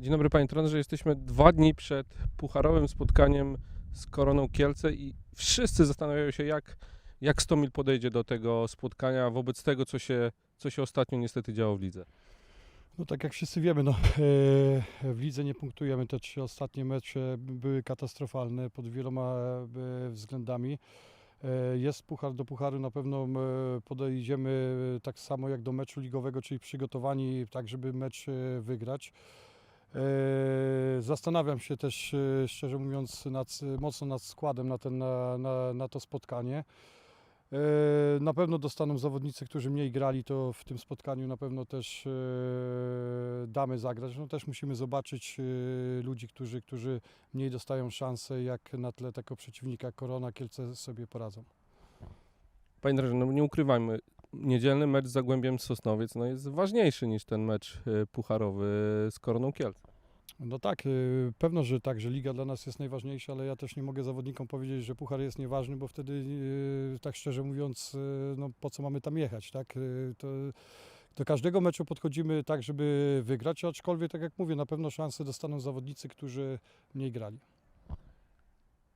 Dzień dobry panie trenerze, jesteśmy dwa dni przed pucharowym spotkaniem z Koroną Kielce i wszyscy zastanawiają się jak, jak Stomil podejdzie do tego spotkania wobec tego co się, co się ostatnio niestety działo w lidze. No tak jak wszyscy wiemy, no, e, w lidze nie punktujemy. Te trzy ostatnie mecze były katastrofalne pod wieloma e, względami. E, Jest puchar do pucharu, na pewno podejdziemy tak samo jak do meczu ligowego, czyli przygotowani tak, żeby mecz wygrać. E, Zastanawiam się też, e, szczerze mówiąc, nad, mocno nad składem na, ten, na, na, na to spotkanie. E, Na pewno dostaną zawodnicy, którzy mniej grali, to w tym spotkaniu na pewno też damy zagrać. No też musimy zobaczyć ludzi, którzy, którzy mniej dostają szansę, jak na tle tego przeciwnika Korona Kielce sobie poradzą. Panie trenerze, no nie ukrywajmy, niedzielny mecz z Zagłębiem Sosnowiec no jest ważniejszy niż ten mecz e, pucharowy z Koroną Kielce. No tak, y, pewno, że tak, że liga dla nas jest najważniejsza, ale ja też nie mogę zawodnikom powiedzieć, że puchar jest nieważny, bo wtedy, y, tak szczerze mówiąc, y, no po co mamy tam jechać, tak? Y, To do każdego meczu podchodzimy tak, żeby wygrać, aczkolwiek, tak jak mówię, na pewno szanse dostaną zawodnicy, którzy mniej grali.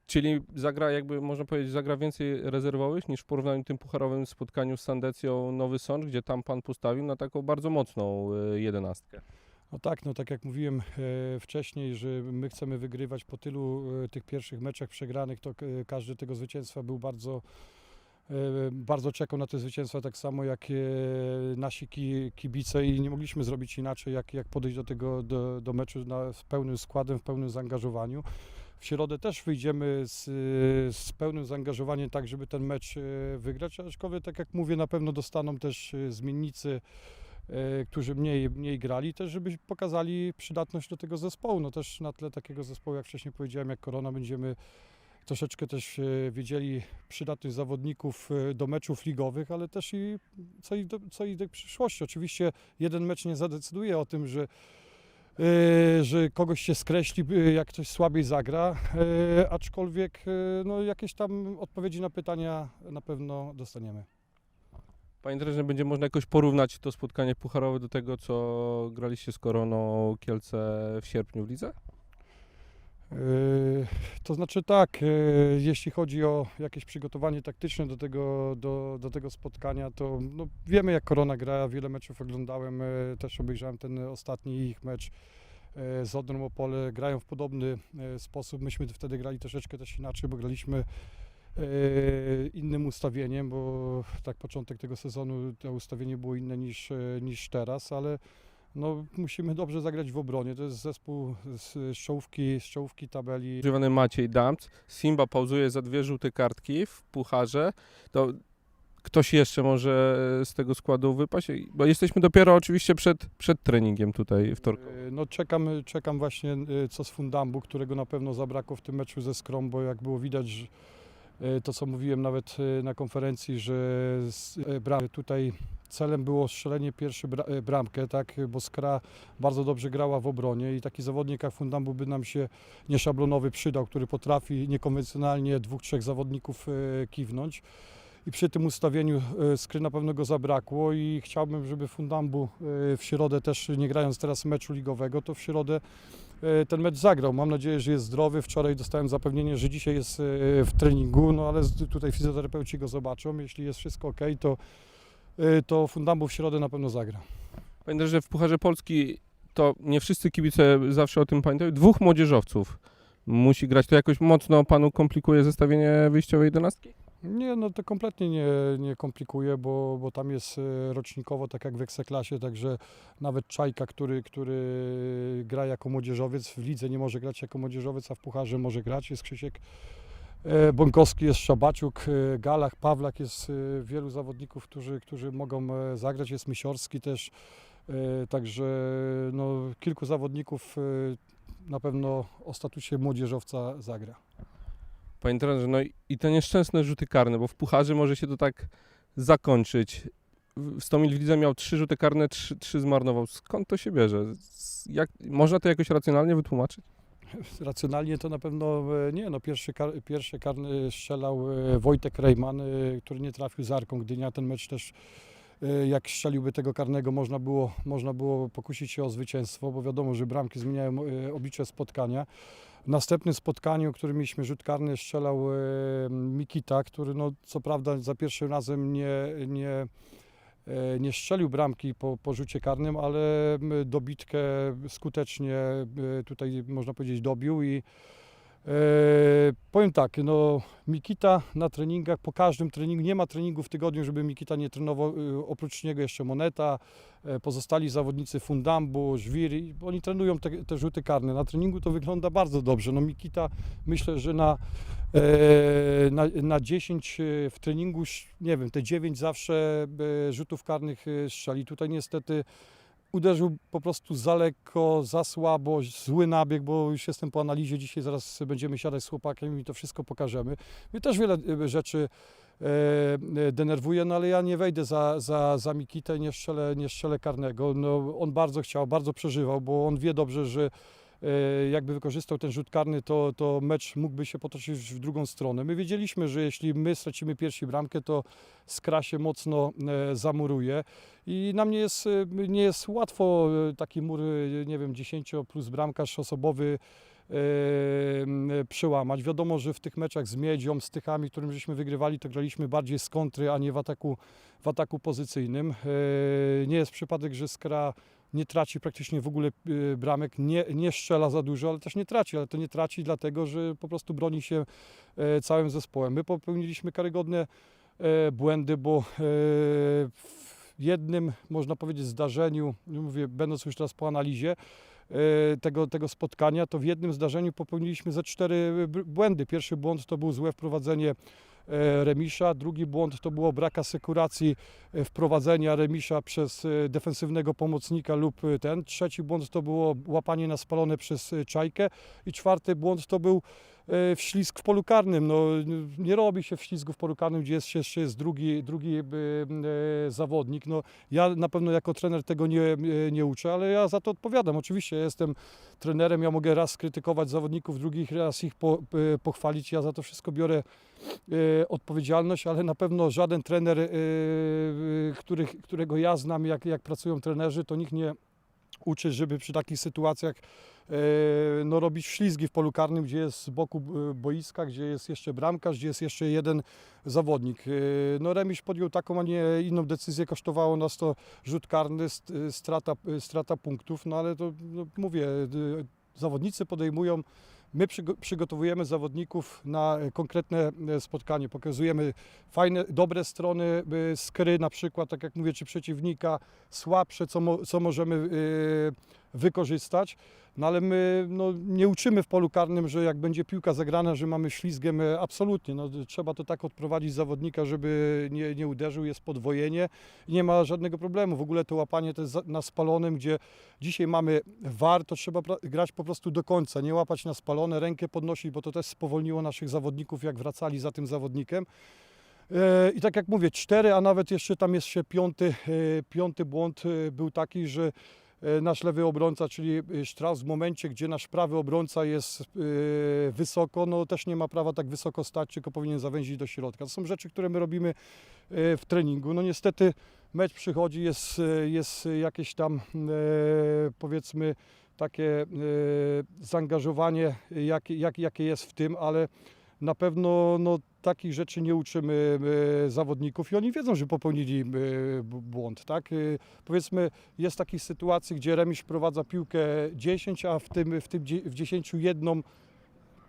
Czyli zagra, jakby można powiedzieć, zagra więcej rezerwowych niż w porównaniu tym pucharowym spotkaniu z Sandecją Nowy Sącz, gdzie tam pan postawił na taką bardzo mocną e, jedenastkę. No tak, no tak jak mówiłem e, wcześniej, że my chcemy wygrywać po tylu e, tych pierwszych meczach przegranych, to każdy tego zwycięstwa był bardzo, bardzo czekał na te zwycięstwa, tak samo jak nasi ki, kibice i nie mogliśmy zrobić inaczej, jak, jak podejść do tego, do, do meczu z pełnym składem, w pełnym zaangażowaniu. W środę też wyjdziemy z, z pełnym zaangażowaniem, tak żeby ten mecz e, wygrać, aczkolwiek tak jak mówię, na pewno dostaną też e, zmiennicy, e, którzy mniej, mniej grali, też żeby pokazali przydatność do tego zespołu. No też na tle takiego zespołu, jak wcześniej powiedziałem, jak Korona, będziemy troszeczkę też wiedzieli przydatność zawodników do meczów ligowych, ale też i co i do, co i do przyszłości. Oczywiście jeden mecz nie zadecyduje o tym, że że kogoś się skreśli, e, jak ktoś słabiej zagra, e, aczkolwiek e, no, jakieś tam odpowiedzi na pytania na pewno dostaniemy. Panie trenerze, będzie można jakoś porównać to spotkanie pucharowe do tego, co graliście z Koroną Kielce w sierpniu w lidze? Yy, To znaczy tak, yy, jeśli chodzi o jakieś przygotowanie taktyczne do tego, do, do tego spotkania, to no, wiemy jak Korona gra, wiele meczów oglądałem, yy, też obejrzałem ten ostatni ich mecz z Odrą Opole, grają w podobny sposób, myśmy wtedy grali troszeczkę też inaczej, bo graliśmy innym ustawieniem, bo tak początek tego sezonu to ustawienie było inne niż, niż teraz, ale no, musimy dobrze zagrać w obronie. To jest zespół z czołówki, z czołówki tabeli. Używany Maciej Damc, Simba pauzuje za dwie żółte kartki w pucharze, to ktoś jeszcze może z tego składu wypaść? Bo jesteśmy dopiero oczywiście przed, przed treningiem tutaj wtorkowym. Yy, No, czekam, czekam właśnie yy, co z Fundambu, którego na pewno zabrakło w tym meczu ze Skrom, bo jak było widać, że, to co mówiłem nawet yy, na konferencji, że bram, tutaj celem było strzelenie pierwszy bra, bramkę, tak, bo Skra bardzo dobrze grała w obronie i taki zawodnik jak Fundambu by nam się nieszablonowy przydał, który potrafi niekonwencjonalnie dwóch, trzech zawodników kiwnąć. I przy tym ustawieniu e, skry na pewno go zabrakło i chciałbym, żeby Fundambu e, w środę też, nie grając teraz meczu ligowego, to w środę e, ten mecz zagrał. Mam nadzieję, że jest zdrowy. Wczoraj dostałem zapewnienie, że dzisiaj jest w treningu, no ale tutaj fizjoterapeuci go zobaczą. Jeśli jest wszystko ok, to, to Fundambu w środę na pewno zagra. Pamiętam, że w Pucharze Polski to nie wszyscy kibice zawsze o tym pamiętają. Dwóch młodzieżowców musi grać. To jakoś mocno panu komplikuje zestawienie wyjściowej jedenastki? Nie, no to kompletnie nie, nie komplikuje, bo, bo tam jest e, rocznikowo, tak jak w Ekstraklasie, także nawet Czajka, który, który gra jako młodzieżowiec, w lidze nie może grać jako młodzieżowiec, a w Pucharze może grać, jest Krzysiek e, Bąkowski, jest Szabaciuk, e, Galach, Pawlak, jest wielu zawodników, którzy, którzy mogą zagrać, jest Misiorski też, także no, kilku zawodników na pewno o statusie młodzieżowca zagra. Panie trenerze, no i- te nieszczęsne rzuty karne, bo w Pucharze może się to tak zakończyć. Stomil w lidze miał trzy rzuty karne, trzy, trzy zmarnował. Skąd to się bierze? Jak, można to jakoś racjonalnie wytłumaczyć? Racjonalnie to na pewno e, nie. No pierwszy, kar, pierwszy karny strzelał e, Wojtek Rejman, e, który nie trafił z Arką Gdynia. Ten mecz też jak strzeliłby tego karnego, można było, można było pokusić się o zwycięstwo, bo wiadomo, że bramki zmieniają oblicze spotkania. W następnym spotkaniu, w którym mieliśmy rzut karny, strzelał e, Mikita, który no, co prawda za pierwszym razem nie, nie, e, nie strzelił bramki po, po rzucie karnym, ale dobitkę skutecznie e, tutaj można powiedzieć dobił i powiem tak, no Mikita na treningach, po każdym treningu, nie ma treningu w tygodniu, żeby Mikita nie trenował, e, oprócz niego jeszcze Moneta, e, pozostali zawodnicy Fundambu, Żwiri, oni trenują te, te rzuty karne. Na treningu to wygląda bardzo dobrze. No Mikita myślę, że na, e, na, na 10 e, w treningu, nie wiem, te 9 zawsze e, rzutów karnych e, strzeli. Tutaj niestety uderzył po prostu za lekko, za słabo, zły nabieg, bo już jestem po analizie, dzisiaj zaraz będziemy siadać z chłopakiem i to wszystko pokażemy. Mnie też wiele e, rzeczy e, e, denerwuje, no ale ja nie wejdę za, za, za Mikitę, nie strzelę, nie strzelę karnego. No, on bardzo chciał, bardzo przeżywał, bo on wie dobrze, że jakby wykorzystał ten rzut karny, to, to mecz mógłby się potoczyć w drugą stronę. My wiedzieliśmy, że jeśli my stracimy pierwszy bramkę, to Skra się mocno e, zamuruje i nam nie jest, e, nie jest łatwo e, taki mur, e, nie wiem, 10 plus bramkarz osobowy e, przełamać. Wiadomo, że w tych meczach z Miedzią, z Tychami, którym żeśmy wygrywali, to graliśmy bardziej z kontry, a nie w ataku, w ataku pozycyjnym. E, Nie jest przypadek, że Skra nie traci praktycznie w ogóle e, bramek, nie, nie strzela za dużo, ale też nie traci, ale to nie traci dlatego, że po prostu broni się e, całym zespołem. My popełniliśmy karygodne e, błędy, bo e, w jednym, można powiedzieć, zdarzeniu, mówię, będąc już teraz po analizie tego, tego spotkania, to w jednym zdarzeniu popełniliśmy ze cztery błędy. Pierwszy błąd to był złe wprowadzenie remisza, drugi błąd to było brak asekuracji e, wprowadzenia remisza przez e, defensywnego pomocnika lub e, ten. Trzeci błąd to było łapanie na spalone przez e, czajkę i czwarty błąd to był e, wślizg w polu karnym. No, nie robi się wślizgu w polu karnym, gdzie jest jeszcze jest drugi, drugi e, e, zawodnik. No, ja na pewno jako trener tego nie, nie uczę, ale ja za to odpowiadam. Oczywiście ja jestem trenerem, ja mogę raz krytykować zawodników, drugich raz ich po, pochwalić. Ja za to wszystko biorę odpowiedzialność, ale na pewno żaden trener, których, którego ja znam, jak, jak pracują trenerzy, to nikt nie uczy, żeby przy takich sytuacjach e, no, robić ślizgi w polu karnym, gdzie jest z boku e, boiska, gdzie jest jeszcze bramkarz, gdzie jest jeszcze jeden zawodnik. E, No, Remisz podjął taką, a nie inną decyzję, kosztowało nas to rzut karny, st- strata, strata punktów, no ale to no, mówię, zawodnicy podejmują My przygo- przygotowujemy zawodników na e, konkretne e, spotkanie, pokazujemy fajne, dobre strony skry na przykład, tak jak mówię, czy przeciwnika, słabsze, co, mo- co możemy e, wykorzystać, no ale my no, nie uczymy w polu karnym, że jak będzie piłka zagrana, że mamy ślizgiem, e, absolutnie, no, trzeba to tak odprowadzić zawodnika, żeby nie, nie uderzył, jest podwojenie i nie ma żadnego problemu, w ogóle to łapanie to jest na spalonym, gdzie dzisiaj mamy war, to trzeba grać po prostu do końca, nie łapać na spalone, rękę podnosić, bo to też spowolniło naszych zawodników, jak wracali za tym zawodnikiem. E, I tak jak mówię, cztery, a nawet jeszcze tam jest się piąty, e, piąty błąd był taki, że nasz lewy obrońca, czyli e, Strauss w momencie, gdzie nasz prawy obrońca jest e, wysoko, no też nie ma prawa tak wysoko stać, tylko powinien zawęzić do środka. To są rzeczy, które my robimy e, w treningu. No niestety mecz przychodzi, jest, e, jest jakieś tam e, powiedzmy takie e, zaangażowanie, jakie, jak, jakie jest w tym, ale na pewno no, takich rzeczy nie uczymy e, zawodników i oni wiedzą, że popełnili e, błąd. Tak? E, Powiedzmy, jest takich sytuacji, gdzie remisz prowadza piłkę 10, a w tym, w tym w 10 jedną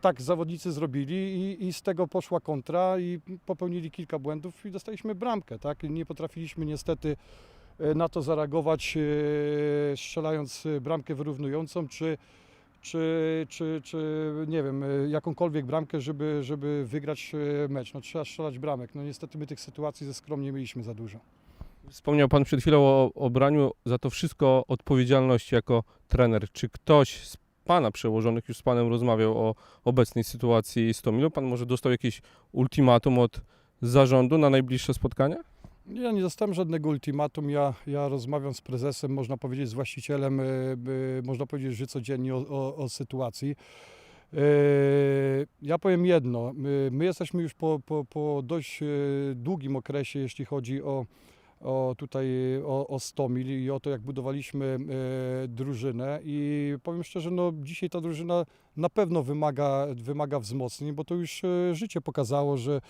tak zawodnicy zrobili i, i z tego poszła kontra i popełnili kilka błędów i dostaliśmy bramkę. Tak? Nie potrafiliśmy niestety na to zareagować, strzelając bramkę wyrównującą, czy, czy, czy, czy nie wiem, e, jakąkolwiek bramkę, żeby, żeby wygrać e, mecz. No, trzeba strzelać bramek. No niestety my tych sytuacji ze skromnie mieliśmy za dużo. Wspomniał Pan przed chwilą o, o braniu za to wszystko odpowiedzialności jako trener. Czy ktoś z Pana przełożonych już z Panem rozmawiał o obecnej sytuacji z Tomilą? Pan może dostał jakieś ultimatum od zarządu na najbliższe spotkania? Ja nie dostałem żadnego ultimatum. Ja, ja rozmawiam z prezesem, można powiedzieć, z właścicielem, e, można powiedzieć, że codziennie o, o, o sytuacji. E, Ja powiem jedno. My, my jesteśmy już po, po, po dość e, długim okresie, jeśli chodzi o, o tutaj o, o Stomil i o to, jak budowaliśmy drużynę i powiem szczerze, no dzisiaj ta drużyna na pewno wymaga, wymaga wzmocnień, bo to już życie pokazało, że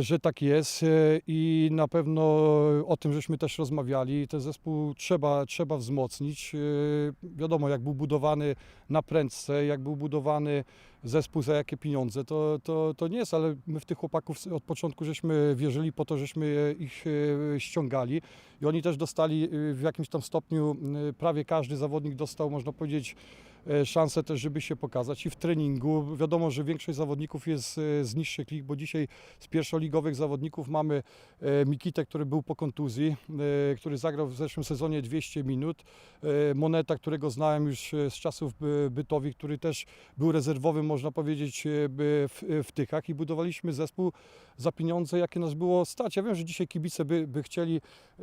że tak jest e, i na pewno o tym żeśmy też rozmawiali. Ten zespół trzeba, trzeba wzmocnić. E, Wiadomo, jak był budowany na prędce, jak był budowany zespół za jakie pieniądze, to, to, to nie jest, ale my w tych chłopaków od początku żeśmy wierzyli po to, żeśmy ich e, ściągali i oni też dostali e, w jakimś tam stopniu, e, prawie każdy zawodnik dostał, można powiedzieć, e, szansę też, żeby się pokazać i w treningu. Wiadomo, że większość zawodników jest e, z niższych lig, bo dzisiaj z pierwszoligowych zawodników mamy e, Mikitę, który był po kontuzji, e, który zagrał w zeszłym sezonie 200 minut, e, Moneta, którego znałem już e, z czasów e, Bytowi, który też był rezerwowym, można powiedzieć, e, w, w Tychach i budowaliśmy zespół za pieniądze, jakie nas było stać. Ja wiem, że dzisiaj kibice by, by chcieli e,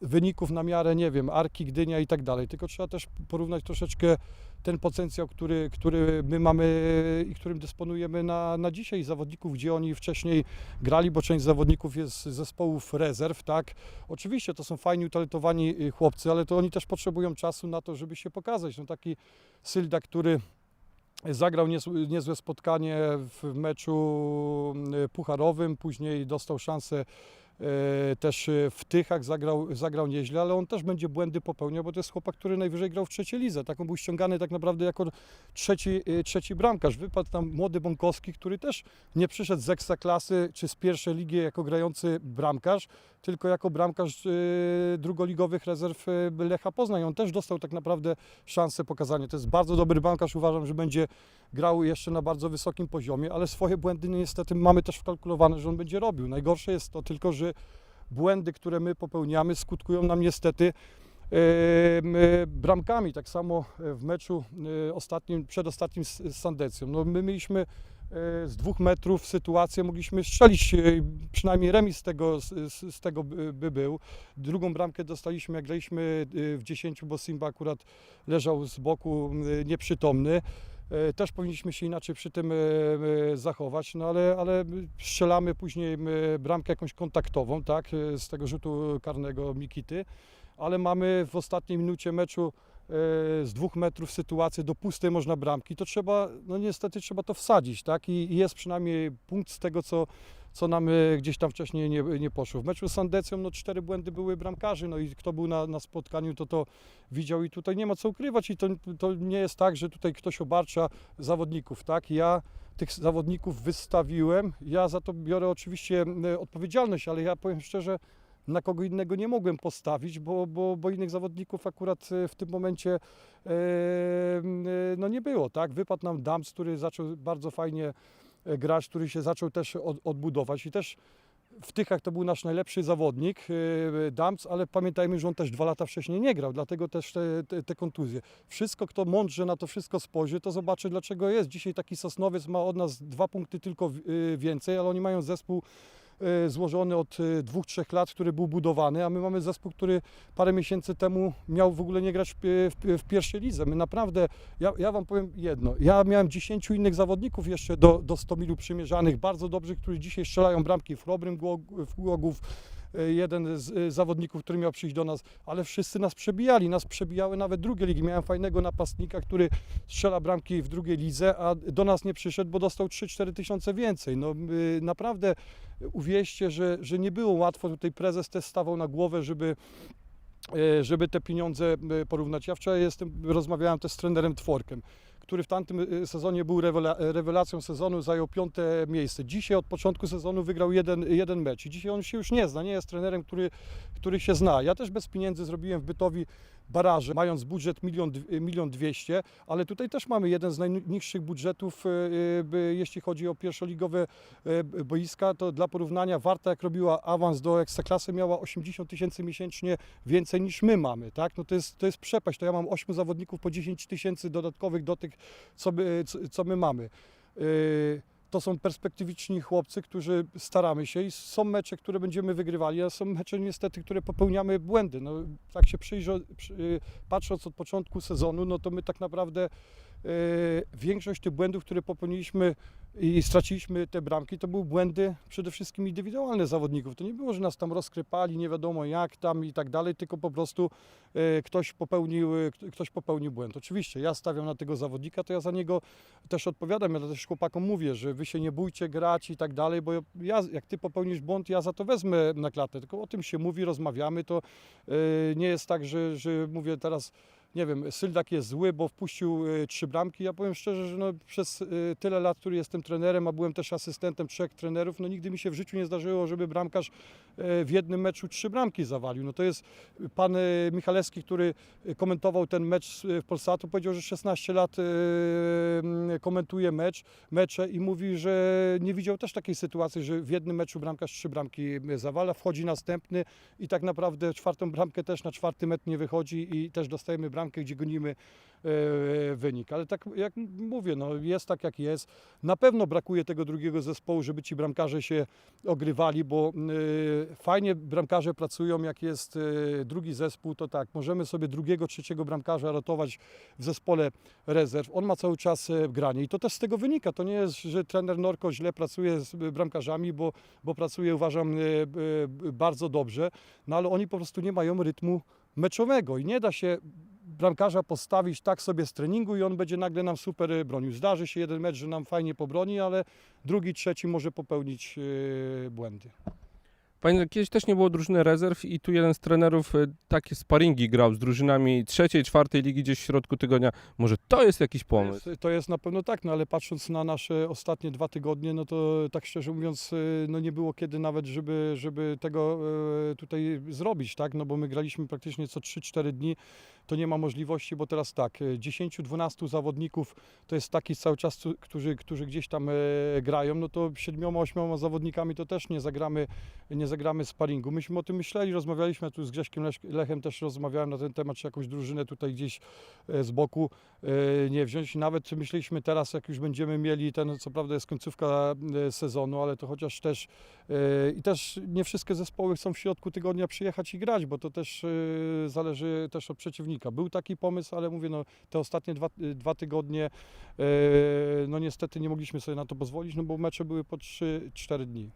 wyników na miarę, nie wiem, Arki, Gdynia i tak dalej, tylko trzeba też porównać troszeczkę ten potencjał, który, który my mamy i którym dysponujemy na, na dzisiaj zawodników, gdzie oni wcześniej grali, bo część zawodników jest z zespołów rezerw, tak. Oczywiście to są fajni, utalentowani y, chłopcy, ale to oni też potrzebują czasu na to, żeby się pokazać. No taki Sylda, który zagrał niezłe, spotkanie w meczu pucharowym, później dostał szansę e, też e, w Tychach zagrał, zagrał nieźle, ale on też będzie błędy popełniał, bo to jest chłopak, który najwyżej grał w trzeciej lidze. Tak on był ściągany tak naprawdę jako trzeci, e, trzeci bramkarz. Wypadł tam młody Bąkowski, który też nie przyszedł z ekstraklasy czy z pierwszej ligi jako grający bramkarz, tylko jako bramkarz e, drugoligowych rezerw e, Lecha Poznań. On też dostał tak naprawdę szansę pokazania. To jest bardzo dobry bramkarz, uważam, że będzie grał jeszcze na bardzo wysokim poziomie, ale swoje błędy niestety mamy też wkalkulowane, że on będzie robił. Najgorsze jest to tylko, że błędy, które my popełniamy, skutkują nam niestety e, e, bramkami. Tak samo e, w meczu ostatnim, przedostatnim z, Sandecją. No, my mieliśmy z dwóch metrów sytuację, mogliśmy strzelić, przynajmniej remis z tego, z, z- tego by, by był. Drugą bramkę dostaliśmy, jak graliśmy w 10, bo Simba akurat leżał z boku nieprzytomny. E, Też powinniśmy się inaczej przy tym e, e, zachować, no ale, ale strzelamy później bramkę jakąś kontaktową, tak, z tego rzutu karnego Mikity, ale mamy w ostatniej minucie meczu z dwóch metrów sytuację do pustej można bramki, to trzeba, no niestety trzeba to wsadzić, tak, i jest przynajmniej punkt z tego, co, co nam e, gdzieś tam wcześniej nie, nie poszło. W meczu z Sandecją, no cztery błędy były bramkarzy, no i kto był na, na spotkaniu, to to widział i tutaj nie ma co ukrywać i to, to nie jest tak, że tutaj ktoś obarcza zawodników, tak? Ja tych zawodników wystawiłem, ja za to biorę oczywiście e, odpowiedzialność, ale ja powiem szczerze, na kogo innego nie mogłem postawić, bo, bo, bo innych zawodników akurat e, w tym momencie no nie było, tak? Wypadł nam Dams, który zaczął bardzo fajnie e, grać, który się zaczął też od, odbudować i też w Tychach to był nasz najlepszy zawodnik, e, Dams, ale pamiętajmy, że on też dwa lata wcześniej nie grał, dlatego też te, te, te kontuzje. Wszystko, kto mądrze na to wszystko spojrzy, to zobaczy, dlaczego jest. Dzisiaj taki Sosnowiec ma od nas dwa punkty tylko e, więcej, ale oni mają zespół e, złożony od e, dwóch, trzech lat, który był budowany, a my mamy zespół, który parę miesięcy temu miał w ogóle nie grać w, pierwszej lidze. My naprawdę, ja, ja Wam powiem jedno, ja miałem 10 innych zawodników jeszcze do, do 100 milu przymierzanych, bardzo dobrych, którzy dzisiaj strzelają bramki w w Głogów, e, jeden z e, zawodników, który miał przyjść do nas, ale wszyscy nas przebijali, nas przebijały nawet drugie ligi. Miałem fajnego napastnika, który strzela bramki w drugiej lidze, a do nas nie przyszedł, bo dostał 3-4 tysiące więcej. No naprawdę uwierzcie, że, że nie było łatwo. Tutaj prezes też stawał na głowę, żeby e, żeby te pieniądze e, porównać. Ja wczoraj jestem, rozmawiałem też z trenerem Tworkiem, który w tamtym e, sezonie był rewela, rewelacją sezonu, zajął piąte miejsce. Dzisiaj od początku sezonu wygrał jeden, jeden mecz i dzisiaj on się już nie zna, nie jest trenerem, który, który się zna. Ja też bez pieniędzy zrobiłem w Bytowi baraże, mając budżet dw- milion dwieście, ale tutaj też mamy jeden z najniższych budżetów, e, by- jeśli chodzi o pierwszoligowe boiska, to dla porównania Warta jak robiła awans do Ekstraklasy miała 80 tysięcy miesięcznie więcej niż my mamy, tak? No to jest, to jest przepaść, to ja mam 8 zawodników po 10 tysięcy dodatkowych do tych, co my, co my mamy. To są perspektywiczni chłopcy, którzy staramy się i są mecze, które będziemy wygrywali, a są mecze niestety, które popełniamy błędy. No, tak się przyjrzę, przy, yy, patrząc od początku sezonu, no to my tak naprawdę yy, większość tych błędów, które popełniliśmy i straciliśmy te bramki, to były błędy przede wszystkim indywidualne zawodników. To nie było, że nas tam rozkrypali, nie wiadomo jak tam i tak dalej, tylko po prostu e, ktoś, popełnił, e, ktoś popełnił błąd. Oczywiście ja stawiam na tego zawodnika, to ja za niego też odpowiadam. Ja też chłopakom mówię, że wy się nie bójcie grać i tak dalej, bo ja, jak ty popełnisz błąd, ja za to wezmę na klatę. Tylko o tym się mówi, rozmawiamy, to e, nie jest tak, że, że mówię teraz nie wiem, Syldak jest zły, bo wpuścił e, trzy bramki. Ja powiem szczerze, że no, przez e, tyle lat, który jestem trenerem, a byłem też asystentem trzech trenerów, no nigdy mi się w życiu nie zdarzyło, żeby bramkarz e, w jednym meczu trzy bramki zawalił. No to jest pan Michalewski, który komentował ten mecz w Polsatu, powiedział, że 16 lat e, m, komentuje mecz, mecze i mówi, że nie widział też takiej sytuacji, że w jednym meczu bramkarz trzy bramki zawala, wchodzi następny i tak naprawdę czwartą bramkę też na czwarty metr nie wychodzi i też dostajemy bramkę, gdzie gonimy e, wynik. Ale tak jak mówię, no jest tak jak jest. Na pewno brakuje tego drugiego zespołu, żeby ci bramkarze się ogrywali, bo e, fajnie bramkarze pracują, jak jest e, drugi zespół, to tak, możemy sobie drugiego, trzeciego bramkarza ratować w zespole rezerw. On ma cały czas granie i to też z tego wynika. To nie jest, że trener Norko źle pracuje z bramkarzami, bo, bo pracuje uważam bardzo dobrze, no ale oni po prostu nie mają rytmu meczowego i nie da się bramkarza postawić tak sobie z treningu i on będzie nagle nam super e, bronił. Zdarzy się jeden mecz, że nam fajnie pobroni, ale drugi, trzeci może popełnić e, błędy. Panie, kiedyś też nie było drużyny rezerw i tu jeden z trenerów e, takie sparingi grał z drużynami trzeciej, czwartej ligi gdzieś w środku tygodnia. Może to jest jakiś To pomysł? jest, to jest na pewno tak, no ale patrząc na nasze ostatnie dwa tygodnie, no to tak szczerze mówiąc, no nie było kiedy nawet, żeby, żeby tego tutaj zrobić, tak? No bo my graliśmy praktycznie co 3-4 dni, to nie ma możliwości, bo teraz tak, y, 10-12 zawodników to jest taki cały czas, którzy, którzy gdzieś tam y, grają, no to 7-8 zawodnikami to też nie zagramy, nie zagramy sparingu. Myśmy o tym myśleli, rozmawialiśmy tu z Grześkiem Lechem, też rozmawiałem na ten temat, czy jakąś drużynę tutaj gdzieś e, z boku e, nie wziąć. Nawet myśleliśmy teraz, jak już będziemy mieli ten, co prawda jest końcówka e, sezonu, ale to chociaż też e, i też nie wszystkie zespoły chcą w środku tygodnia przyjechać i grać, bo to też e, zależy też od przeciwnika. Był taki pomysł, ale mówię, no te ostatnie dwa, dwa tygodnie, e, no niestety nie mogliśmy sobie na to pozwolić, no bo mecze były po 3-4 dni.